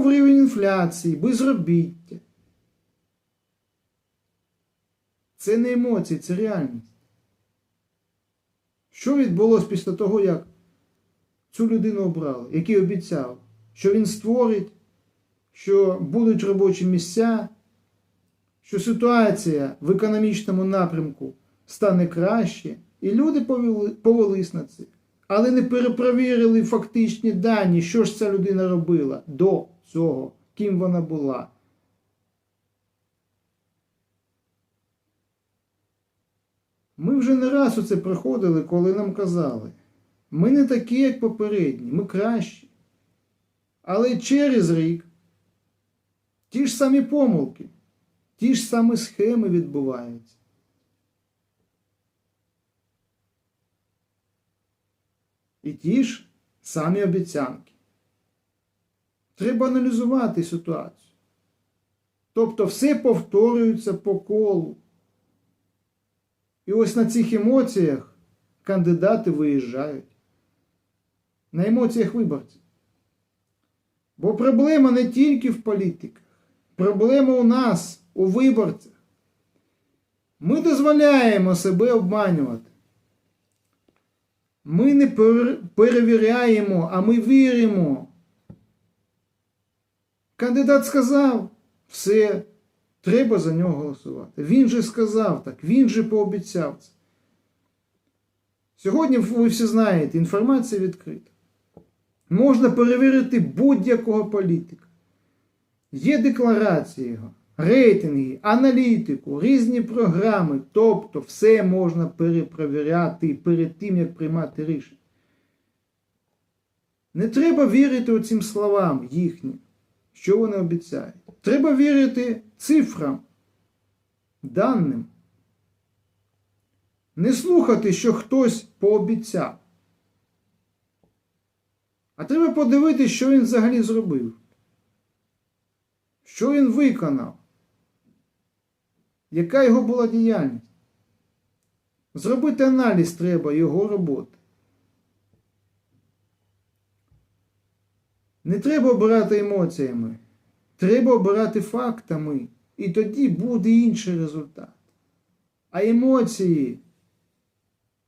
був рівень інфляції, безробіття. Це не емоції, це реальність. Що відбулося після того, як цю людину обрали, який обіцяв, що він створить, що будуть робочі місця, що ситуація в економічному напрямку стане краще, і люди повели- повелись на це. Але не перепровірили фактичні дані, що ж ця людина робила до цього, ким вона була. Ми вже не раз у це приходили, коли нам казали, ми не такі, як попередні, ми кращі. Але через рік ті ж самі помилки, ті ж самі схеми відбуваються. І ті ж самі обіцянки. Треба аналізувати ситуацію. Тобто все повторюється по колу. І ось на цих емоціях кандидати виїжджають. На емоціях виборців. Бо проблема не тільки в політиках, проблема у нас, у виборцях. Ми дозволяємо себе обманювати. Ми не перевіряємо, а ми віримо. Кандидат сказав, все, треба за нього голосувати. Він же сказав так, він же пообіцяв це. Сьогодні ви всі знаєте, інформація відкрита. Можна перевірити будь-якого політика. Є декларації його, рейтинги, аналітику, різні програми. Тобто все можна перепровіряти перед тим, як приймати рішення. Не треба вірити оцим словам їхнім, що вони обіцяють. Треба вірити цифрам, даним. Не слухати, що хтось пообіцяв. А треба подивитися, що він взагалі зробив. Що він виконав? Яка його була діяльність? Зробити аналіз треба його роботи. Не треба обирати емоціями. Треба обирати фактами. І тоді буде інший результат. А емоції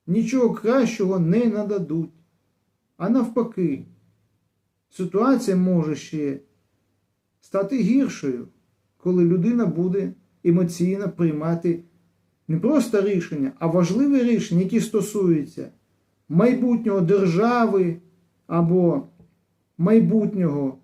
нічого кращого не нададуть. А навпаки, ситуація може ще стати гіршою, коли людина буде емоційно приймати не просто рішення, а важливі рішення, які стосуються майбутнього держави або майбутнього.